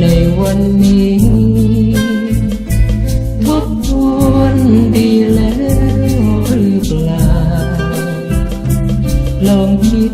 ในวันนี้ ทบทวนดีแล้วหรือเปล่า ลองคิด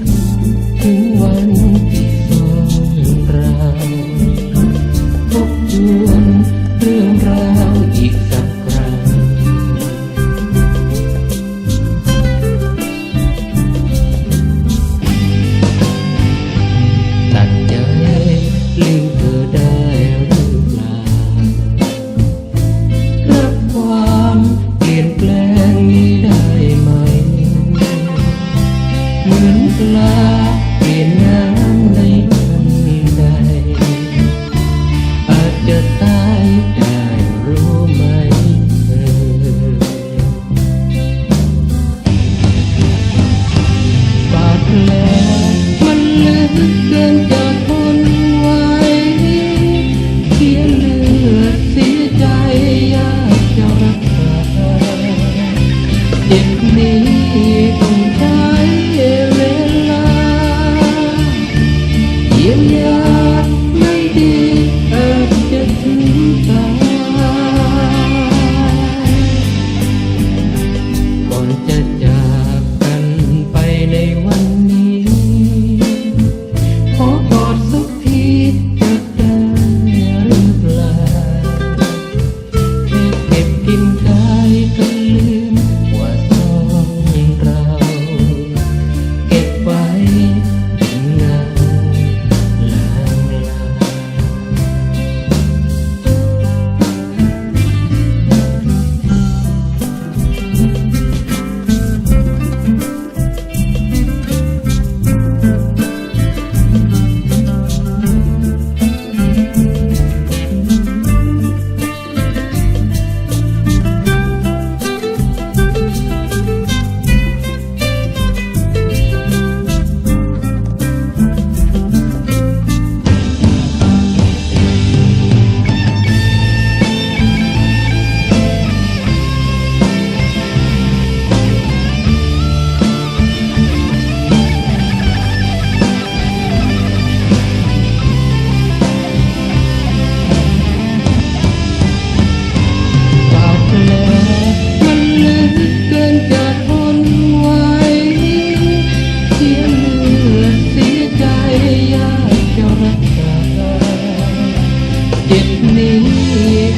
นี้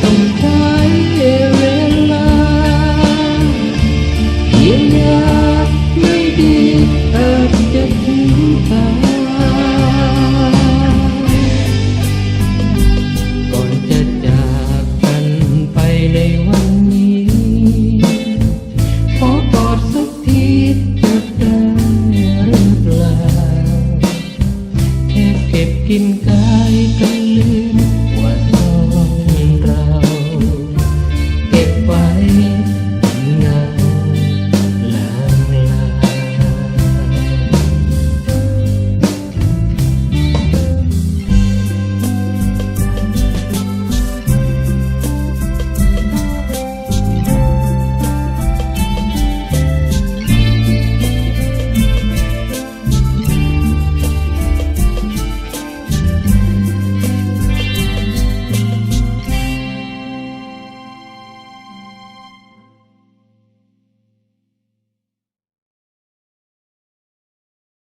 ต้องใช้เวลายียวยาไม่ดีอาจะถึงตายก่อนจะจากกันไปในวันนี้ ขอกอดสักทีจะได้รืเปล่าแค่เก็บกินกายกันลื